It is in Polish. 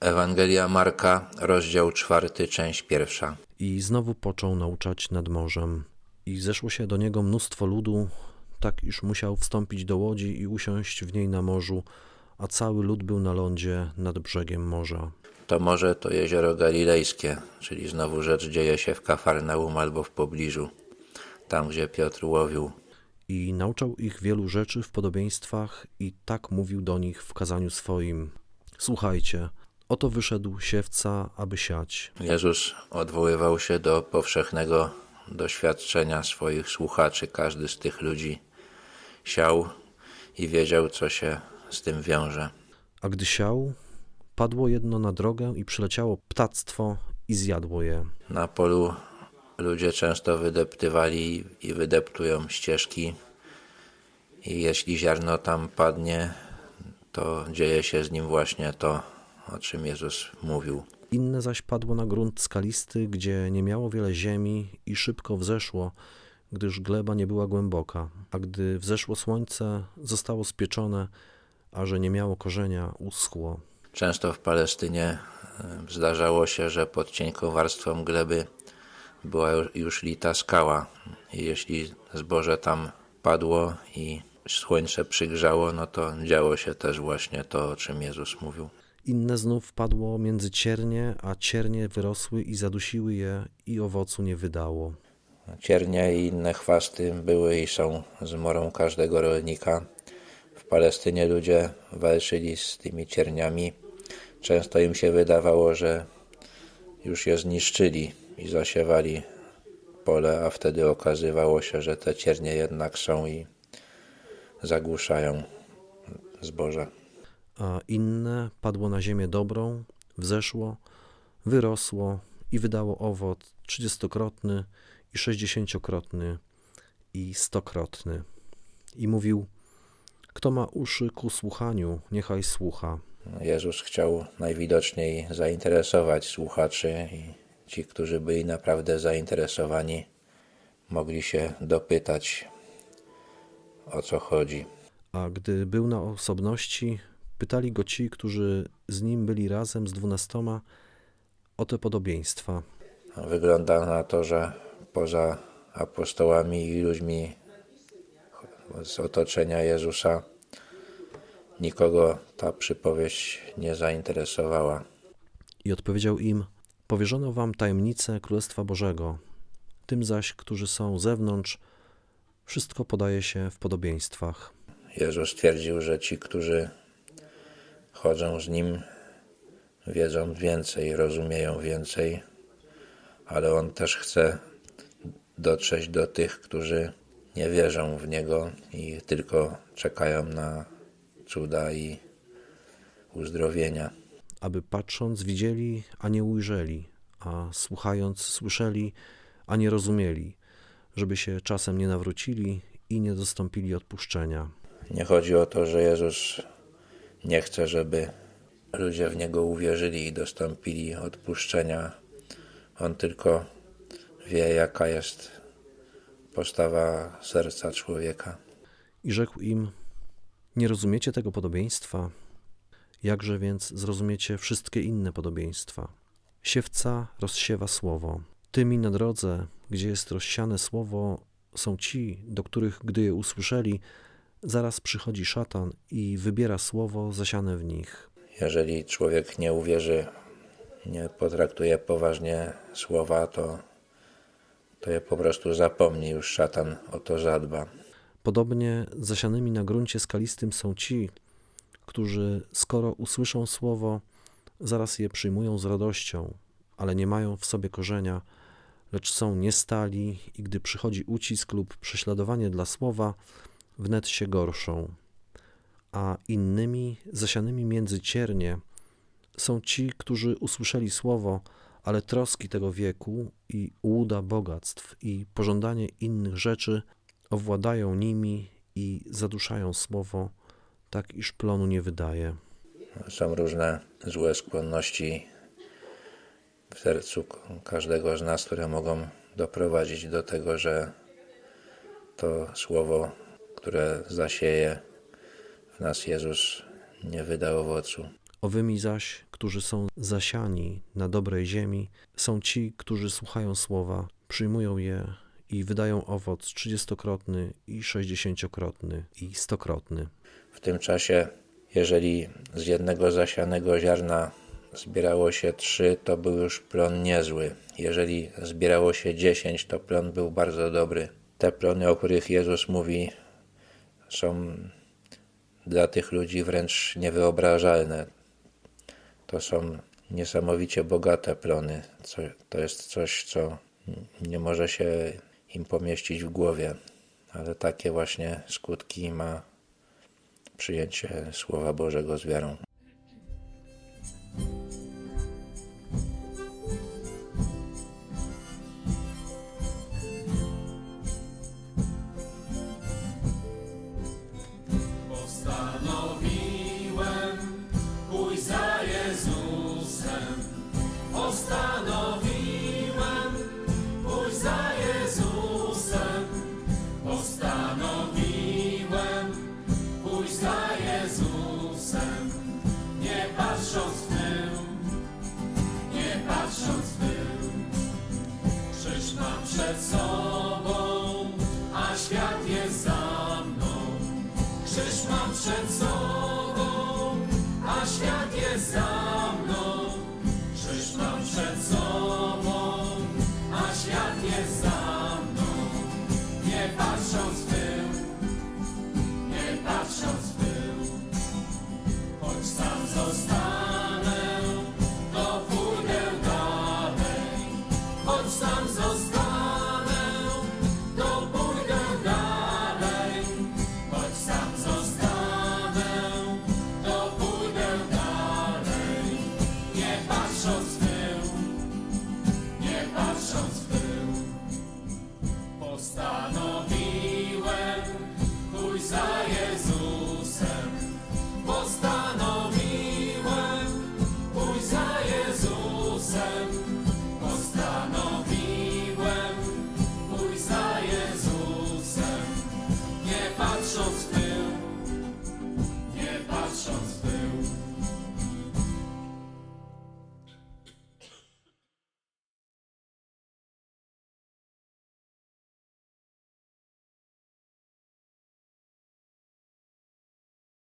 Ewangelia Marka, rozdział czwarty, część pierwsza. I znowu począł nauczać nad morzem. I zeszło się do niego mnóstwo ludu, tak iż musiał wstąpić do łodzi i usiąść w niej na morzu, a cały lud był na lądzie nad brzegiem morza. To morze to jezioro galilejskie, czyli znowu rzecz dzieje się w Kafarnaum albo w pobliżu, tam gdzie Piotr łowił. I nauczał ich wielu rzeczy w podobieństwach i tak mówił do nich w kazaniu swoim. Słuchajcie, oto wyszedł siewca, aby siać. Jezus odwoływał się do powszechnego doświadczenia swoich słuchaczy. Każdy z tych ludzi siał i wiedział, co się z tym wiąże. A gdy siał, padło jedno na drogę i przyleciało ptactwo i zjadło je. Na polu ludzie często wydeptywali i wydeptują ścieżki, i jeśli ziarno tam padnie, to dzieje się z nim właśnie to, o czym Jezus mówił. Inne zaś padło na grunt skalisty, gdzie nie miało wiele ziemi i szybko wzeszło, gdyż gleba nie była głęboka. A gdy wzeszło słońce, zostało spieczone, a że nie miało korzenia, uschło. Często w Palestynie e, zdarzało się, że pod cienką warstwą gleby była już- już lita skała. I jeśli zboże tam padło i słońce przygrzało, no to działo się też właśnie to, o czym Jezus mówił. Inne znów padło między ciernie, a ciernie wyrosły i zadusiły je i owocu nie wydało. Ciernie i inne chwasty były i są zmorą każdego rolnika. W Palestynie ludzie walczyli z tymi cierniami. Często im się wydawało, że już je zniszczyli i zasiewali pole, a wtedy okazywało się, że te ciernie jednak są i zagłuszają zboże. A inne padło na ziemię dobrą, wzeszło, wyrosło i wydało owoc trzydziestokrotny i sześćdziesięciokrotny i stokrotny. I mówił, kto ma uszy ku słuchaniu, niechaj słucha. Jezus chciał najwidoczniej zainteresować słuchaczy i ci, którzy byli naprawdę zainteresowani, mogli się dopytać o co chodzi. A gdy był na osobności, pytali go ci, którzy z nim byli razem z dwunastoma, o te podobieństwa. Wygląda na to, że poza apostołami i ludźmi z otoczenia Jezusa nikogo ta przypowieść nie zainteresowała. I odpowiedział im: Powierzono wam tajemnicę Królestwa Bożego. Tym zaś, którzy są zewnątrz, wszystko podaje się w podobieństwach. Jezus twierdził, że ci, którzy chodzą z Nim, wiedzą więcej, rozumieją więcej, ale On też chce dotrzeć do tych, którzy nie wierzą w Niego i tylko czekają na cuda i uzdrowienia. Aby patrząc widzieli, a nie ujrzeli, a słuchając słyszeli, a nie rozumieli, żeby się czasem nie nawrócili i nie dostąpili odpuszczenia. Nie chodzi o to, że Jezus nie chce, żeby ludzie w Niego uwierzyli i dostąpili odpuszczenia. On tylko wie, jaka jest postawa serca człowieka. I rzekł im: Nie rozumiecie tego podobieństwa? Jakże więc zrozumiecie wszystkie inne podobieństwa? Siewca rozsiewa słowo. Tymi na drodze, gdzie jest rozsiane słowo, są ci, do których, gdy je usłyszeli, zaraz przychodzi szatan i wybiera słowo zasiane w nich. Jeżeli człowiek nie uwierzy, nie potraktuje poważnie słowa, to, to je po prostu zapomni, już szatan o to zadba. Podobnie zasianymi na gruncie skalistym są ci, którzy skoro usłyszą słowo, zaraz je przyjmują z radością, ale nie mają w sobie korzenia, lecz są niestali i gdy przychodzi ucisk lub prześladowanie dla słowa, wnet się gorszą. A innymi, zasianymi między ciernie, są ci, którzy usłyszeli słowo, ale troski tego wieku i łuda bogactw i pożądanie innych rzeczy owładają nimi i zaduszają słowo, tak iż plonu nie wydaje. Są różne złe skłonności w sercu każdego z nas, które mogą doprowadzić do tego, że to słowo, które zasieje w nas Jezus, nie wyda owocu. Owymi zaś, którzy są zasiani na dobrej ziemi, są ci, którzy słuchają słowa, przyjmują je i wydają owoc trzydziestokrotny i sześćdziesięciokrotny i stokrotny. W tym czasie, jeżeli z jednego zasianego ziarna zbierało się trzy, to był już plon niezły. Jeżeli zbierało się dziesięć, to plon był bardzo dobry. Te plony, o których Jezus mówi, są dla tych ludzi wręcz niewyobrażalne. To są niesamowicie bogate plony. To jest coś, co nie może się im pomieścić w głowie, ale takie właśnie skutki ma przyjęcie Słowa Bożego z wiarą. świat jest za mną, krzyż mam przed sobą, a świat jest za mną. Nie patrząc w tył, nie patrząc w tył, choć sam został.